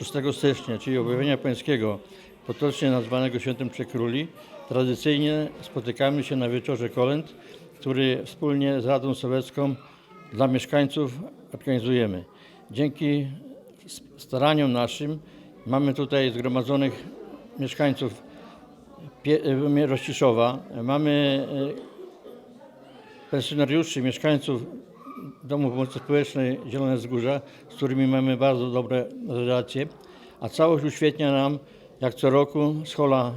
1 stycznia, czyli objawienia pańskiego, potocznie nazwanego Świętem Trzech Króli, tradycyjnie spotykamy się na wieczorze kolęd, który wspólnie z Radą Sowiecką dla mieszkańców organizujemy. Dzięki staraniom naszym mamy tutaj zgromadzonych mieszkańców Rościszowa, mamy e, pensjonariuszy, mieszkańców Domu Pomocy Społecznej Zielone Wzgórza, z którymi mamy bardzo dobre relacje, a całość uświetnia nam, jak co roku, schola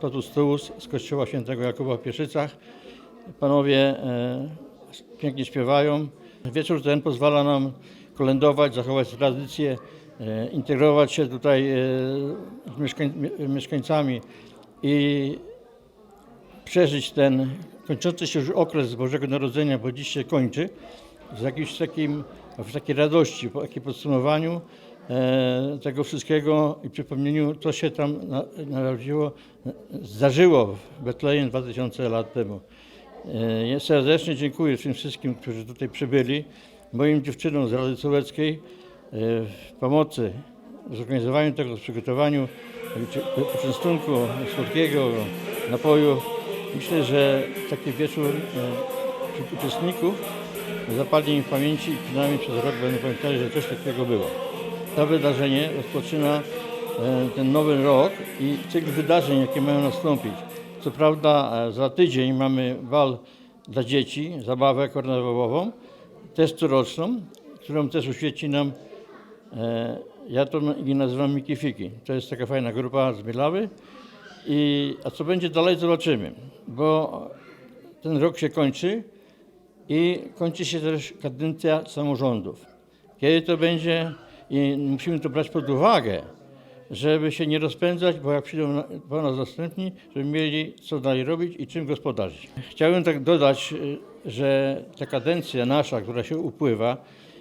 Totus Tuus z Kościoła Świętego Jakuba w Pieszycach. Panowie e, pięknie śpiewają. Wieczór ten pozwala nam kolędować, zachować tradycje, e, integrować się tutaj e, z mieszkań, mie- mieszkańcami i przeżyć ten kończący się już okres Bożego Narodzenia, bo dziś się kończy, z jakimś takim, w takiej radości, po takim podsumowaniu e, tego wszystkiego i przypomnieniu, co się tam na, narodziło, zdarzyło w Betlejem 2000 lat temu. E, serdecznie dziękuję tym wszystkim, którzy tutaj przybyli, moim dziewczynom z Rady Sowieckiej e, w pomocy w zorganizowaniu tego, w przygotowaniu e, poczęstunku słodkiego, napoju. Myślę, że taki wieczór e, uczestników zapadnie im w pamięci i przynajmniej przez rok będą pamiętali, że coś takiego było. To wydarzenie rozpoczyna e, ten nowy rok i cykl wydarzeń, jakie mają nastąpić. Co prawda e, za tydzień mamy bal dla dzieci, zabawę karnawałową, też coroczną, którą też uświeci nam, e, ja to nazywam Miki Fiki. To jest taka fajna grupa z Milawy. I, a co będzie dalej zobaczymy, bo ten rok się kończy i kończy się też kadencja samorządów. Kiedy to będzie i musimy to brać pod uwagę, żeby się nie rozpędzać, bo jak przyjdą po nas następni, żeby mieli co dalej robić i czym gospodarzyć. Chciałbym tak dodać, że ta kadencja nasza, która się upływa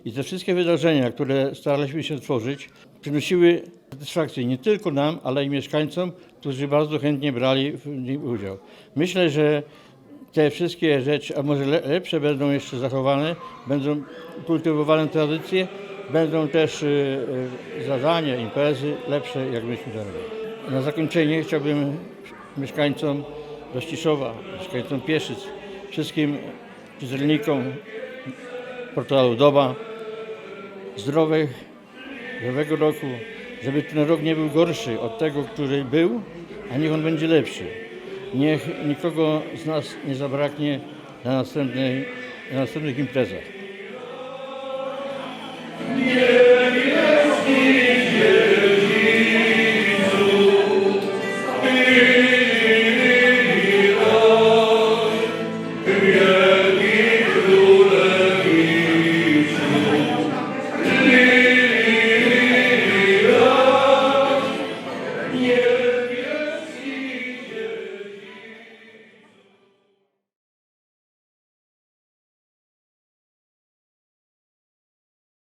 i te wszystkie wydarzenia, które staraliśmy się tworzyć, przynosiły satysfakcję nie tylko nam, ale i mieszkańcom, którzy bardzo chętnie brali w nim udział. Myślę, że te wszystkie rzeczy, a może le- lepsze będą jeszcze zachowane, będą kultywowane tradycje, będą też y, y, zadania, imprezy lepsze, jak myśmy to. Na zakończenie chciałbym mieszkańcom Rościszowa, mieszkańcom Pieszyc, wszystkim czytelnikom portalu Doba zdrowych, zdrowego roku, żeby ten rok nie był gorszy od tego, który był, a niech on będzie lepszy. Niech nikogo z nas nie zabraknie na, następnej, na następnych imprezach.